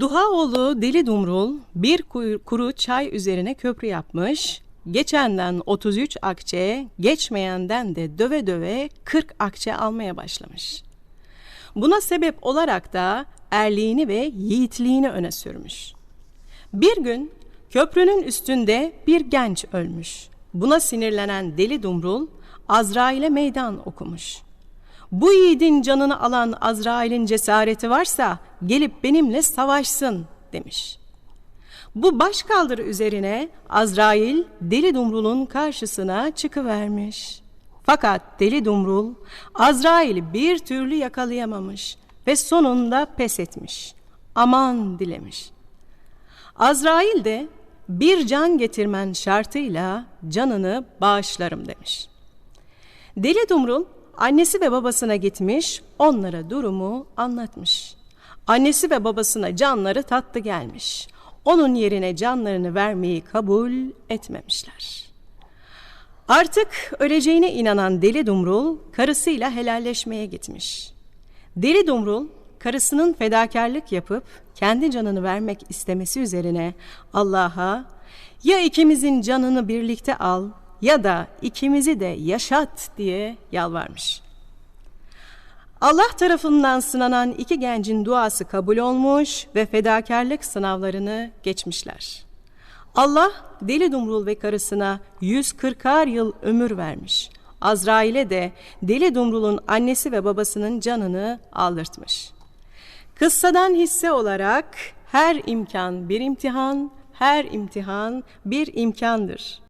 Duhaoğlu Deli Dumrul bir kuru çay üzerine köprü yapmış. Geçenden 33 akçe, geçmeyenden de döve döve 40 akçe almaya başlamış. Buna sebep olarak da erliğini ve yiğitliğini öne sürmüş. Bir gün köprünün üstünde bir genç ölmüş. Buna sinirlenen Deli Dumrul Azrail'e meydan okumuş. Bu yiğidin canını alan Azrail'in cesareti varsa gelip benimle savaşsın demiş. Bu başkaldırı üzerine Azrail Deli Dumrul'un karşısına çıkıvermiş. Fakat Deli Dumrul Azrail'i bir türlü yakalayamamış ve sonunda pes etmiş. Aman dilemiş. Azrail de bir can getirmen şartıyla canını bağışlarım demiş. Deli Dumrul annesi ve babasına gitmiş, onlara durumu anlatmış. Annesi ve babasına canları tatlı gelmiş. Onun yerine canlarını vermeyi kabul etmemişler. Artık öleceğine inanan Deli Dumrul karısıyla helalleşmeye gitmiş. Deli Dumrul karısının fedakarlık yapıp kendi canını vermek istemesi üzerine Allah'a ya ikimizin canını birlikte al ya da ikimizi de yaşat diye yalvarmış. Allah tarafından sınanan iki gencin duası kabul olmuş ve fedakarlık sınavlarını geçmişler. Allah Deli Dumrul ve karısına 140'ar yıl ömür vermiş. Azrail'e de Deli Dumrul'un annesi ve babasının canını aldırtmış. Kıssadan hisse olarak her imkan bir imtihan, her imtihan bir imkandır.